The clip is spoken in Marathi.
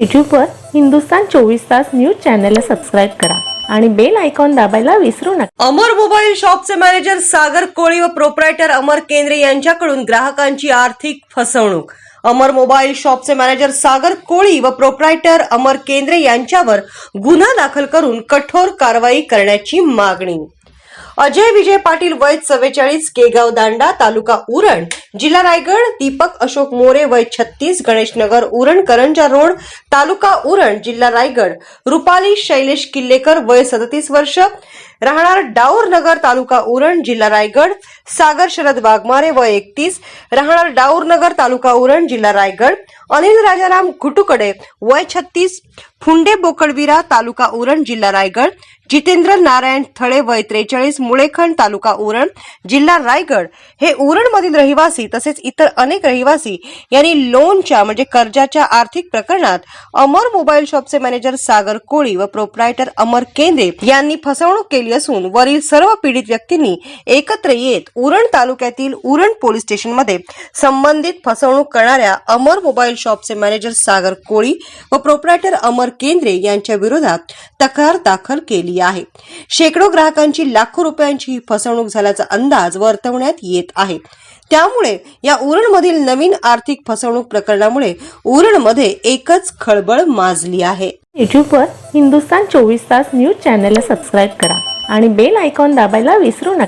यूट्यूबवर हिंदुस्तान चोवीस तास न्यूज चॅनलला सबस्क्राईब करा आणि बेल आयकॉन दाबायला विसरू नका. अमर मोबाईल शॉपचे मॅनेजर सागर कोळी व प्रोप्रायटर अमर केंद्रे यांच्याकडून ग्राहकांची आर्थिक फसवणूक. अमर मोबाईल शॉपचे मॅनेजर सागर कोळी व प्रोप्रायटर अमर केंद्रे यांच्यावर गुन्हा दाखल करून कठोर कारवाई करण्याची मागणी. अजय विजय पाटील वय चव्वेचाळीस केगाव दांडा तालुका उरण जिल्हा रायगड दीपक अशोक मोरे वय छत्तीस गणेशनगर उरण करंजा रोड तालुका उरण जिल्हा रायगड रुपाली शैलेश किल्लेकर वय सदतीस वर्ष राहणार डाऊर नगर तालुका उरण जिल्हा रायगड सागर शरद वाघमारे वय एकतीस राहणार डाऊर नगर तालुका उरण जिल्हा रायगड अनिल राजाराम घुटुकडे वय छत्तीस फुंडे बोकडविरा तालुका उरण जिल्हा रायगड जितेंद्र नारायण थळे वय त्रेचाळीस मुळेखंड तालुका उरण जिल्हा रायगड हे उरणमधील रहिवासी तसेच इतर अनेक रहिवासी यांनी लोनच्या म्हणजे कर्जाच्या आर्थिक प्रकरणात अमर मोबाईल शॉपचे मॅनेजर सागर कोळी व प्रोप्रायटर अमर केंद्रे यांनी फसवणूक केली असून वरील सर्व पीडित व्यक्तींनी एकत्र येत उरण तालुक्यातील उरण पोलीस स्टेशनमध्ये संबंधित फसवणूक करणाऱ्या अमर मोबाईल शॉपचे मॅनेजर सागर कोळी व प्रोप्रायटर अमर केंद्रे यांच्या विरोधात तक्रार दाखल केली आहे. शेकडो ग्राहकांची लाखो रुपयांची फसवणूक झाल्याचा अंदाज वर्तवण्यात येत आहे. त्यामुळे या उरणमधील नवीन आर्थिक फसवणूक प्रकरणामुळे उरणमध्ये एकच खळबळ माजली आहे. यूट्यूबवर हिंदुस्तान चोवीस तास न्यूज चॅनलला सबस्क्राईब करा आणि बेल आयकॉन दाबायला विसरू नका.